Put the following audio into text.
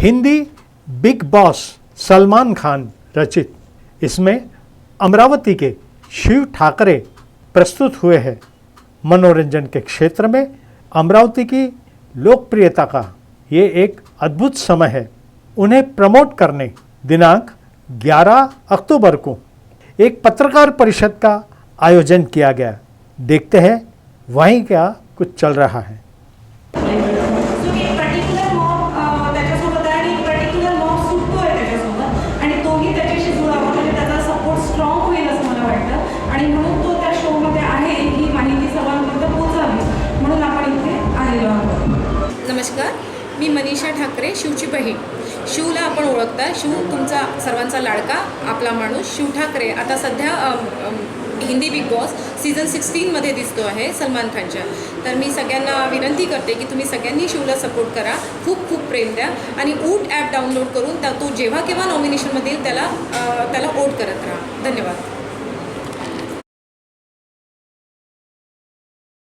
Hindi Bigg Boss Salman Khan रचित। इसमें अमरावती के शिव ठाकरे प्रस्तुत हुए हैं। मनोरंजन के क्षेत्र में अमरावती की लोकप्रियता का ये एक अद्भुत समय है। उन्हें प्रमोट करने दिनांक 11 अक्टूबर को एक पत्रकार परिषद का आयोजन किया गया। देखते हैं वहीं क्या कुछ चल रहा है। आणि म्हणून तो त्या शोमध्ये आहे ही माहिती सर्वांपर्यंत पोचावी म्हणून आपण इथे आलेलो आहोत. नमस्कार मी मनीषा ठाकरे शिवची बहीण. शिवला आपण ओळखता. शिव तुमचा सर्वांचा लाडका आपला माणूस. शिव ठाकरे आता सध्या हिंदी बिग बॉस सीझन सिक्स्टीनमध्ये दिसतो आहे सलमान खानच्या. तर मी सगळ्यांना विनंती करते की तुम्ही सगळ्यांनी शिवला सपोर्ट करा. खूप खूप प्रेम द्या आणि ऊट ॲप डाउनलोड करून त्या तो जेव्हा केव्हा नॉमिनेशनमध्ये येईल त्याला त्याला वोट करत राहा. धन्यवाद.